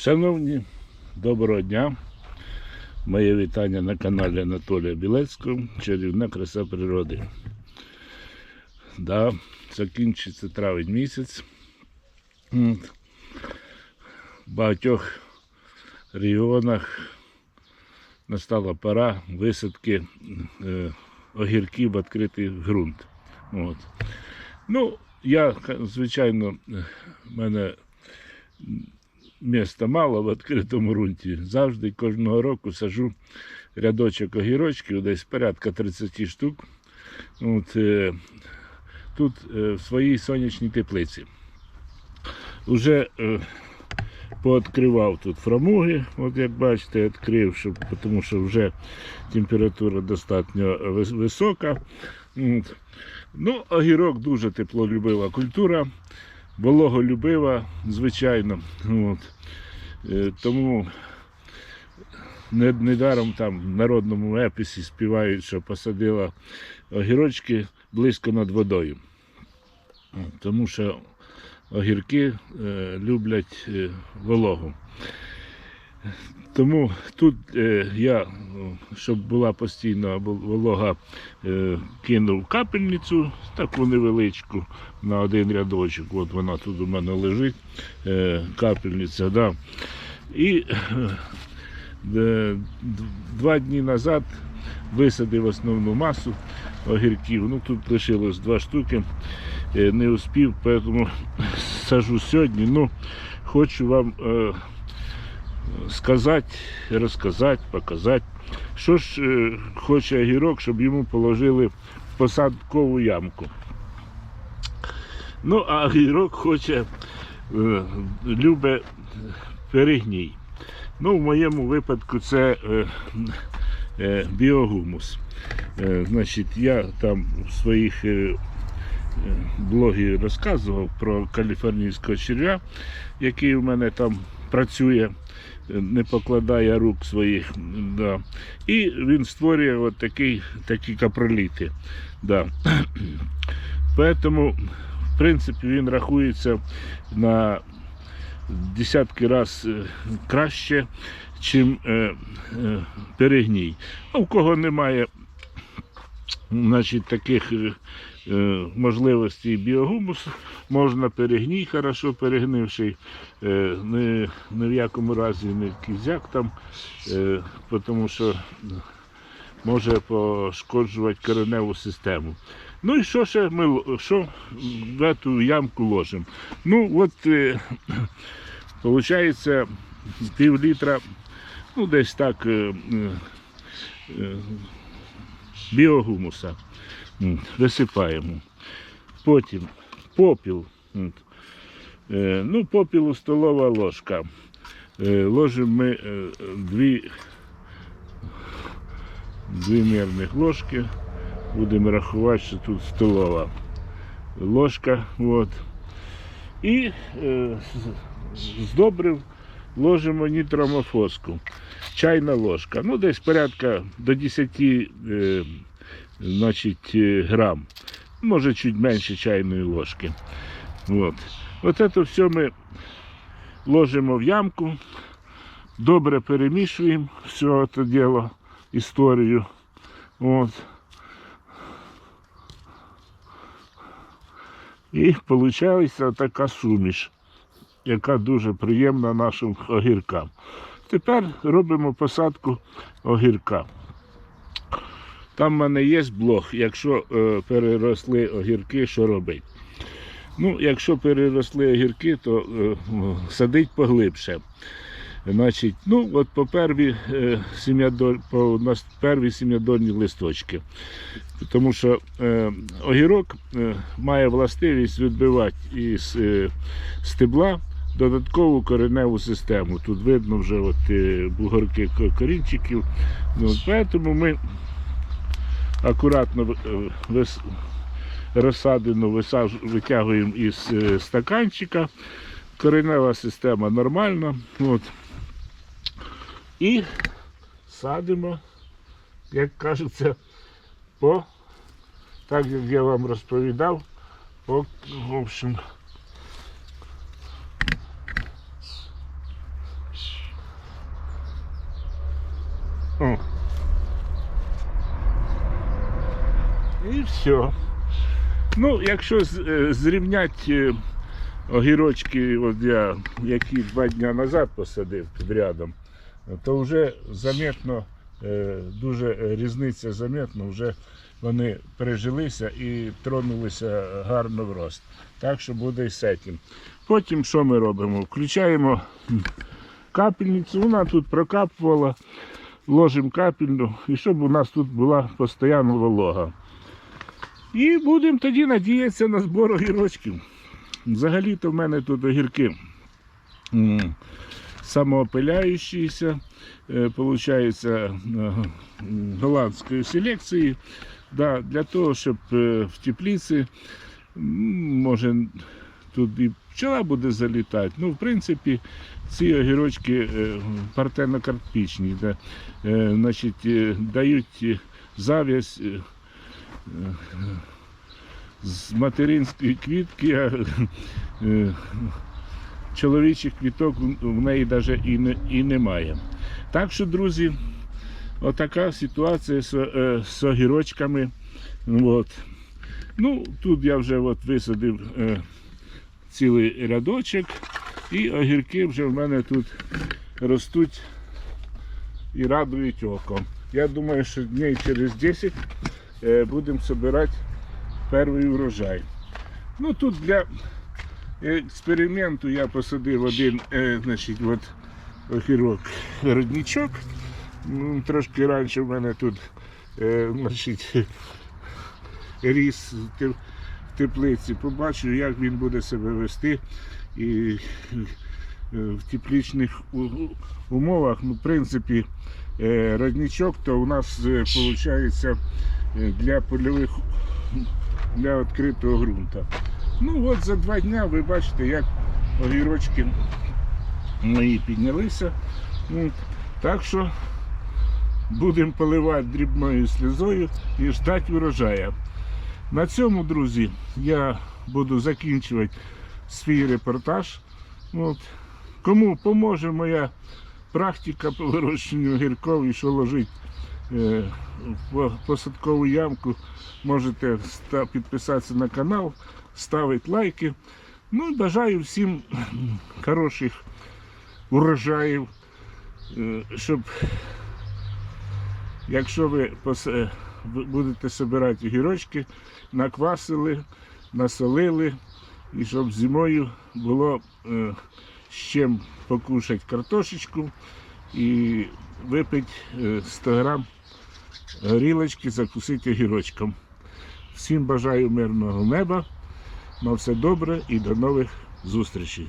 Шановні, доброго дня. Моє вітання на каналі Анатолія Білецького. Чарівна краса природи. Да, закінчиться травень місяць. В багатьох регіонах настала пора висадки е, огірків в відкритий ґрунт. От. Ну, я, звичайно, в мене міста мало в відкритому ґрунті. Завжди кожного року сажу рядочок огірочків, десь порядка 30 штук. От, е, тут е, в своїй сонячній теплиці. Уже е, пооткривав тут фрамуги, от як бачите, відкрив, щоб, тому що вже температура достатньо висока. От. Ну, огірок дуже теплолюбива культура, вологолюбива, звичайно. От. Е, Тому не- недаром там в народному епісі співають, що посадила огірочки близько над водою. Тому що огірки е, люблять е, вологу. Тому тут е, я, ну, щоб була постійно волога, е, кинув капельницю, таку невеличку на один рядочок. От вона тут у мене лежить, е, капельниця. Да. І е, два дні назад висадив основну масу огірків. Ну тут лишилось два штуки. Е, Не успів, тому сажу сьогодні. Ну, хочу вам е, сказати, розказати, показати, що ж е, хоче огірок, щоб йому положили посадкову ямку. Ну, а огірок хоче, е, любить перегній. Ну, в моєму випадку це е, е, біогумус. Е, значить, я там в своїх е, блогі розказував про каліфорнійського черв'я, який у мене там працює, е, не покладає рук своїх. Да. І він створює от такий, такі капроліти. Да. Поэтому, в принципі, він рахується на десятки разів краще, чим е, е, перегній. А у кого немає значить, таких е, можливостей біогумусу, можна перегній, хорошо перегнивший, е, не, ні в якому разі не кізяк там, е, тому що може пошкоджувати кореневу систему. Ну і що ще ми що в цю ямку ложимо? Ну, от, виходить, пів літра, ну десь так. Біогумуса. Висипаємо. Потім попіл. Е, Ну, попілу столова ложка. Е, Ложимо ми е, дві, дві мірних ложки. Будемо рахувати, що тут столова ложка. От. І е, здобрив ложимо нітромофоску. Чайна ложка. Ну, десь порядка до 10 е, значить, е, грам. Може, чуть менше чайної ложки. От. От це все ми ложимо в ямку, добре перемішуємо все це діло, історію. От. І виходить така суміш, яка дуже приємна нашим огіркам. Тепер робимо посадку огірка. Там в мене є блог, якщо е, переросли огірки, що робити. Ну, якщо переросли огірки, то е, садить поглибше. Значить, ну, от по перві, е, сім'ядоль, по сім'ядольні листочки. Тому що е, огірок е, має властивість відбивати із е, стебла додаткову кореневу систему. Тут видно вже от, е, бугорки корінчиків. Ну, тому ми акуратно е, розсадину витягуємо із е, стаканчика. Коренева система нормальна. От. І садимо, як кажеться, по, так як я вам розповідав, по, в общем, О. І все. Ну, якщо е, зрівняти е, огірочки, от я які два дні назад посадив під рядом, то вже заметно, е, дуже різниця заметна, вже вони пережилися і тронулися гарно в рост. Так що буде і з цим. Потім що ми робимо? Включаємо капельницю, вона тут прокапувала, ложимо капельну, і щоб у нас тут була постійно волога. І будемо тоді надіятися на збор огірочків. Взагалі-то в мене тут огірки самоопиляючіся, е, получається, е, голландської селекції. Да, для того, щоб е, в теплиці, м, може, тут і пчела буде залітати. Ну, в принципі, ці огірочки партенокарпічні, да, значить, дають зав'язь. З материнської квітки, а е, чоловічих квіток в неї навіть і, не, і немає. Так що, друзі, отака ситуація з, е, з огірочками. От. Ну, тут я вже от висадив е, цілий рядочок, і огірки вже в мене тут ростуть і радують око. Я думаю, що днів через 10 е, будемо збирати перший урожай. Ну тут для експерименту я посадив один е, значить, от, огірок родничок. Ну, Трошки раніше в мене тут е, значить, ріс в теплиці. Побачу, як він буде себе вести. І е, в у- умовах, ну, в принципі, е, родничок то у нас виходить для польових для відкритого ґрунту. Ну от за два дні ви бачите, як огірочки мої піднялися. Ну, так що будемо поливати дрібною сльозою і ждати врожая. На цьому, друзі, я буду закінчувати свій репортаж. От. Кому поможе моя практика по вирощенню огірков і що ложить е, посадкову ямку, можете підписатися на канал, ставити лайки. Ну і бажаю всім хороших урожаїв, е, щоб якщо ви будете збирати огірочки, наквасили, насолили, і щоб зимою було е, з чим покушати картошечку і випити е, 100 грам горілочки, закусити гірочком. Всім бажаю мирного неба, на все добре і до нових зустрічей.